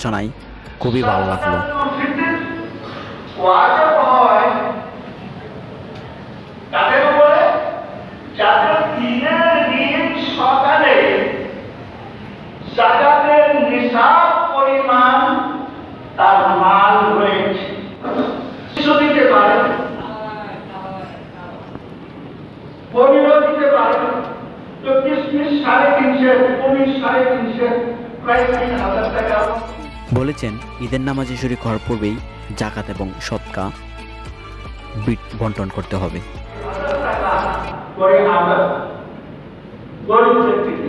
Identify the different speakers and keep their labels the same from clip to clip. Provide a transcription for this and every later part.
Speaker 1: সমালোচনায় খুবই ভালো লাগল।
Speaker 2: দিতে পারে দিতে পারে সাড়ে তিনশো পনির সাড়ে তিনশো প্রায় তিন হাজার টাকা
Speaker 1: বলেছেন ঈদের নামাজে শরিক হওয়ার পূর্বেই জাকাত এবং সৎকা বিট বন্টন করতে হবে।
Speaker 2: করে আমরা গরিব ব্যক্তিকে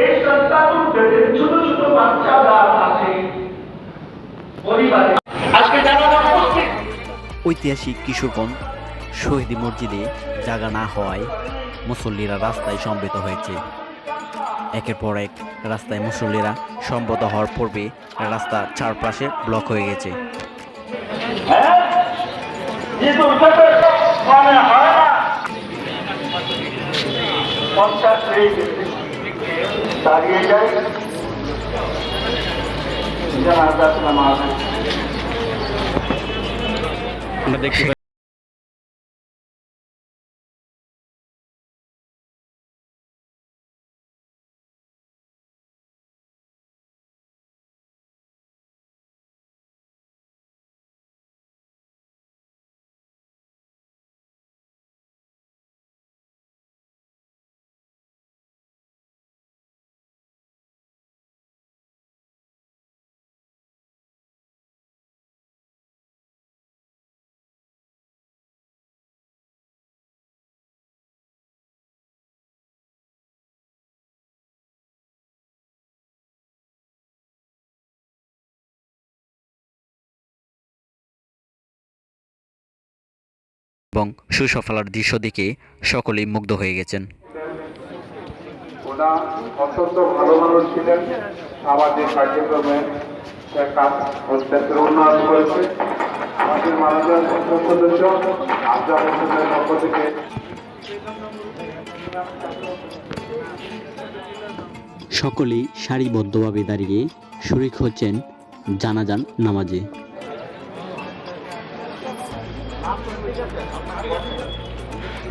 Speaker 2: এই ছোট ছোট বাচ্চারা আছে পরিবারে আজকে
Speaker 1: ঐতিহাসিক কিশোরগঞ্জ শহীদি মসজিদে জাগা না হওয়ায় মুসল্লিরা রাস্তায় সমবেত হয়েছে। একের পর এক রাস্তায় মুসল্লিরা সম্মত হওয়ার পূর্বে রাস্তা চারপাশে ব্লক হয়ে গেছে। দেখতে এবং সুসফলার দৃশ্য দেখে সকলেই মুগ্ধ হয়ে গেছেন।
Speaker 3: ওনা অত্যন্ত ভালো মানুষ ছিলেন। সামাজিক কার্যক্রমে সে কাজ উন্নয়ন করেছে আমাদের মাননীয় সংসদ সদস্য আফজাল হোসেনের পক্ষ থেকে।
Speaker 1: সকলেই সারিবদ্ধভাবে দাঁড়িয়ে শরিক হচ্ছেন জানাজান নামাজে।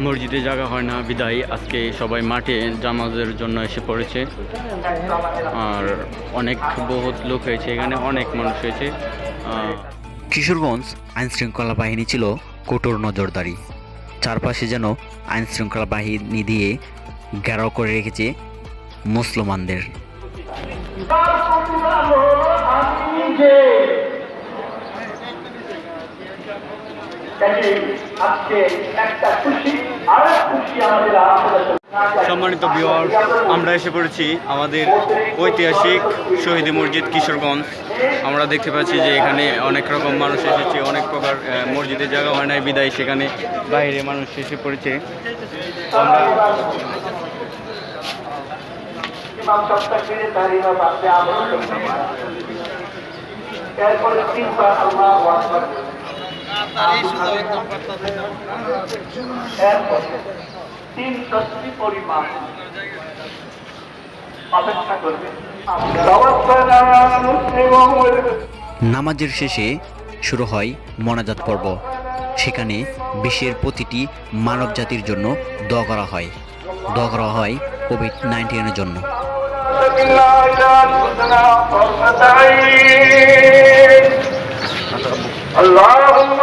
Speaker 1: মসজিদে জায়গা হয় না বিদায়। আজকে সবাই মাঠে জামাজের জন্য এসে পড়েছে। আর অনেক বহুত লোক হয়েছে এখানে অনেক মানুষ হয়েছে। কিশোরগঞ্জ আইনশৃঙ্খলা বাহিনী ছিল কঠোর নজরদারি। চারপাশে যেন আইনশৃঙ্খলা বাহিনী দিয়ে ঘেরাও করে রেখেছে মুসলমানদের
Speaker 2: তার প্রতিদান হলো আমি যে কাজে আজকে একটা খুশি আর খুশি আমাদের আমাদের
Speaker 4: সম্মানিত বিওয়ার আমরা এসে পড়েছি আমাদের ঐতিহাসিক শহীদ মসজিদ কিশোরগঞ্জ। আমরা দেখতে পাচ্ছি যে এখানে অনেক রকম মানুষ এসেছে অনেক প্রকার আহ, মসজিদে জায়গা হয় নাই বিদায় সেখানে বাইরে মানুষ এসে পড়েছে। আমরা
Speaker 2: এরপরে তিনবার আল্লাহ তিন তসবি পরিমাণ অপেক্ষা করবে।
Speaker 1: নামাজের শেষে শুরু হয় মনাজাত পর্ব। সেখানে বিশ্বের প্রতিটি মানব জাতির জন্য দোয়া করা হয়। দোয়া করা হয় কোভিড নাইন্টিনের জন্য।
Speaker 2: اللهم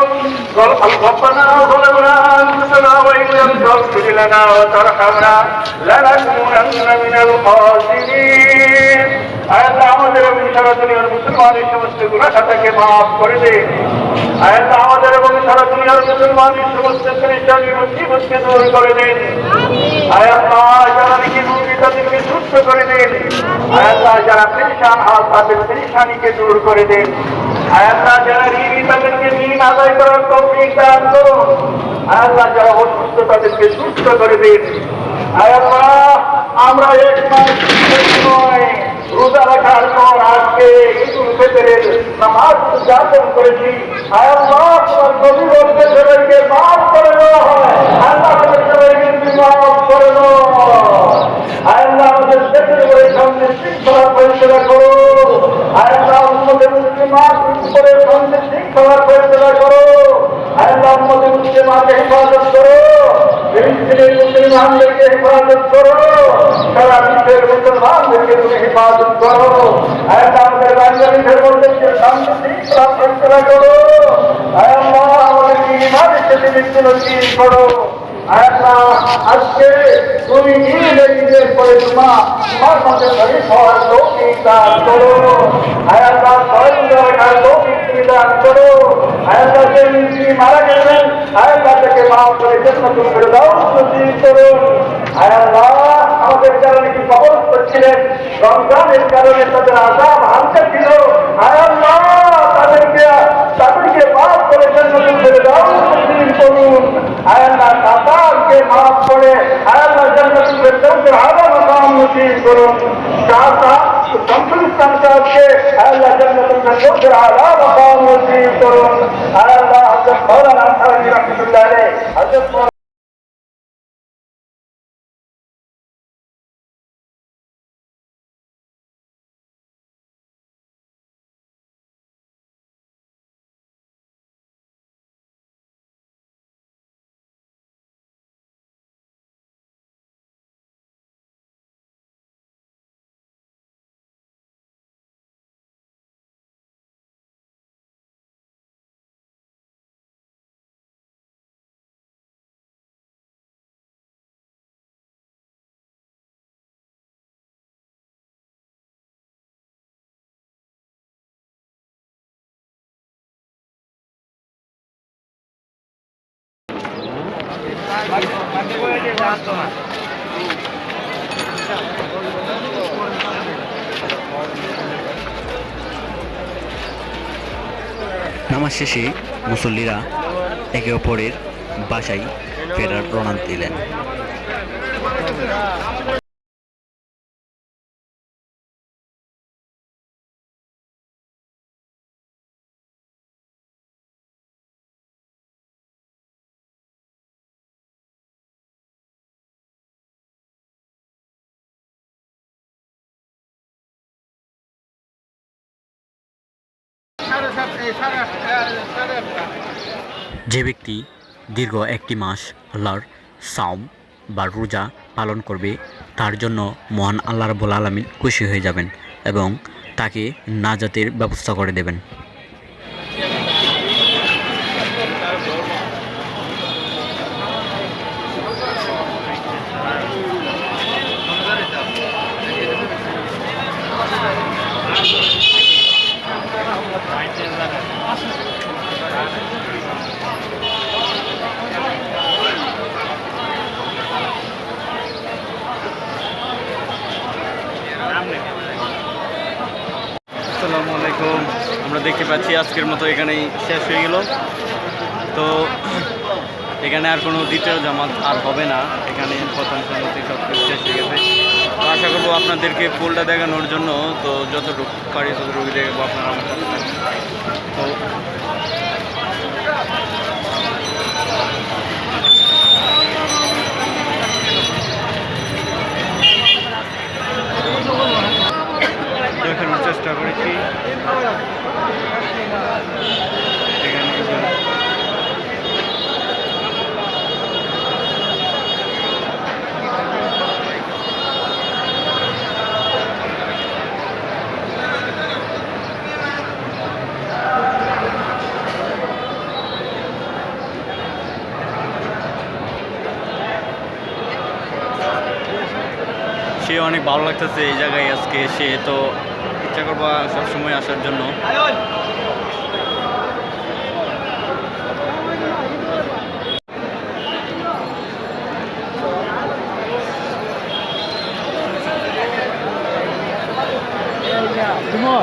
Speaker 2: ربنا ظلمنا انفسنا وان لم تغفر لنا وترحمنا لنكونن من الخاسرين আয়াল্লাহ আমাদের এবং সারা দুনিয়ার মুসলমানের সমস্ত গুণাখাতাকে মাফ করে দিন আয়াল্লাহ আমাদের এবং সারা দুনিয়ার মুসলমানের সমস্ত পরিচালী মুসিবতকে দূর করে দিন আয়াল্লাহ যারা নাকি রুগী তাদেরকে সুস্থ করে দিন আয়াল্লাহ যারা পেরেশান হাত তাদের পেরেশানিকে দূর করে দিন আয়াল্লাহ যারা ঋণী তাদেরকে ঋণ আদায় করার তৌফিক দান করুন। আল্লাহ যারা অসুস্থ তাদেরকে সুস্থ করে দিন। আয়াল্লাহ আমরা এক মাস নয়। রোজা রাখার পর আজকে ঈদুল ফিতরের নামাজ উদযাপন করেছি। আয়াল্লাহ তোমার গভীরকে সবাইকে মাফ করে দেওয়া হয় আল্লাহ তোমার সবাইকে তুমি মাফ করে দাও আল্লাহ আমাদের ক্ষেত্রে করে সামনে শৃঙ্খলা পরিচালনা করো মাস করে শান্তি শৃঙ্খলা পরিচালনা করো আল্লাহ মুসলিমাকে হেফাজত করো। ফিলিস্তিনের মুসলমানদেরকে হেফাজত করো। সারা বিশ্বের মুসলমানদেরকে তুমি হেফাজত করো। আমাদের বাঙালিদের মধ্যে শৃঙ্খলা করো। আমাদেরকে করো। আজকে তুমি আল্লাহ থেকে মাফ করে জন্য তুমি করে দাও। নসিব করো আল্লাহ, আমাদের যারা নাকি কবর করছিলেন? রমজানের কারণে তাদের আজাব হালকা ছিল আল্লাহ, তাদেরকে তাদেরকে মাফ করে জন্য তুমি করে দাও নসিব করুন আল্লাহ তাতারকে মাফ করে আল্লাহ জান্নাতুল ফেরদাউসের মকাম নসিব করুন। চাচা শামসুল ইসলাম সাহেবকে আল্লাহ জান্নাতুল ফেরদাউসের আলা মকাম নসিব করুন। আল্লাহ হযরত মাওলানা আনসারী রাহমাতুল্লাহ আলাইহি, হযরত
Speaker 5: নামাজ শেষে মুসল্লিরা একে অপরের বাসায় ফেরার প্রণাম দিলেন। যে ব্যক্তি দীর্ঘ একটি মাস আল্লাহর সাউম বা রোজা পালন করবে, তার জন্য মহান আল্লাহ রবুল আলমিন খুশি হয়ে যাবেন এবং তাকে নাজাতের ব্যবস্থা করে দেবেন।
Speaker 4: আমরা দেখতে পাচ্ছি আজকের মতো এখানেই শেষ হয়ে গেল। তো এখানে আর কোনো দ্বিতীয় জামাত আর হবে না। এখানে প্রথম সম্মতি সব কিছু শেষ হয়ে গেছে। আশা করব আপনাদেরকে ফুলটা দেখানোর জন্য, তো যতটুকু পারি ততটুকু দেখব আপনারা। আমার সাথে থাকবেন। তো দেখানোর চেষ্টা করেছি এখানে এই যে সে অনেক ভালো লাগতেছে এই জায়গায় আজকে এসে, তো ইচ্ছা করব সবসময় আসার জন্য।
Speaker 2: না